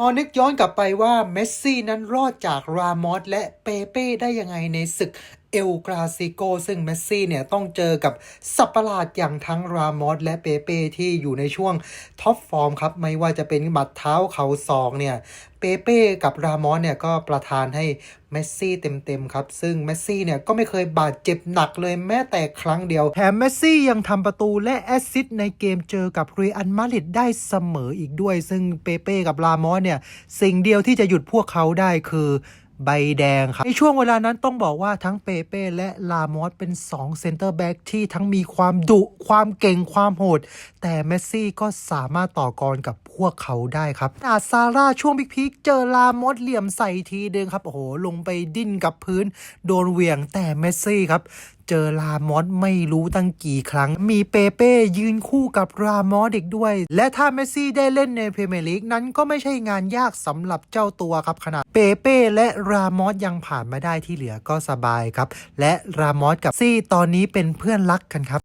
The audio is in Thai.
พอนึกย้อนกลับไปว่าเมสซี่นั้นรอดจากรามอสและเปเป้ได้ยังไงในศึกเอลกราซิโกซึ่งเมสซี่เนี่ยต้องเจอกับสัตว์ประหลาดอย่างทั้งรามอสและเปเป้ที่อยู่ในช่วงท็อปฟอร์มครับ ไม่ว่าจะเป็นบัดเท้าเขาศอกเนี่ยเปเป้กับรามอสเนี่ยก็ประทานให้เมสซี่เต็มๆครับ ซึ่งเมสซี่เนี่ยก็ไม่เคยบาดเจ็บหนักเลยแม้แต่ครั้งเดียว แถมเมสซี่ยังทำประตูและแอสซิสต์ในเกมเจอกับเรอัลมาดริดได้เสมออีกด้วย ซึ่งเปเป้กับรามอสเนี่ยสิ่งเดียวที่จะหยุดพวกเขาได้คือ ใบแดงครับ ในช่วงเวลานั้นต้องบอกว่าทั้งเปเป้และลามอสเป็น2เซนเตอร์แบ็กที่ทั้งมีความดุความเก่งความโหด แต่เมสซี่ก็สามารถต่อกรกับพวกเขาได้ครับอาซาร่าช่วงพีคๆเจอลามอสเหลี่ยมใส่ทีเดิงครับ โอ้โห ลงไปดิ้นกับพื้นโดนเหวี่ยงแต่เมสซี่ครับ เจอรามอสไม่รู้ตั้งกี่ครั้ง มีเปเป้ยืนคู่กับรามอสอีกด้วย และถ้าเมสซี่ได้เล่นในพรีเมียร์ลีกนั้นก็ไม่ใช่งานยากสำหรับเจ้าตัวครับขนาดเปเป้และรามอสยังผ่านมาได้ที่เหลือก็สบายครับ และรามอสกับซี่ตอนนี้เป็นเพื่อนรักกันครับ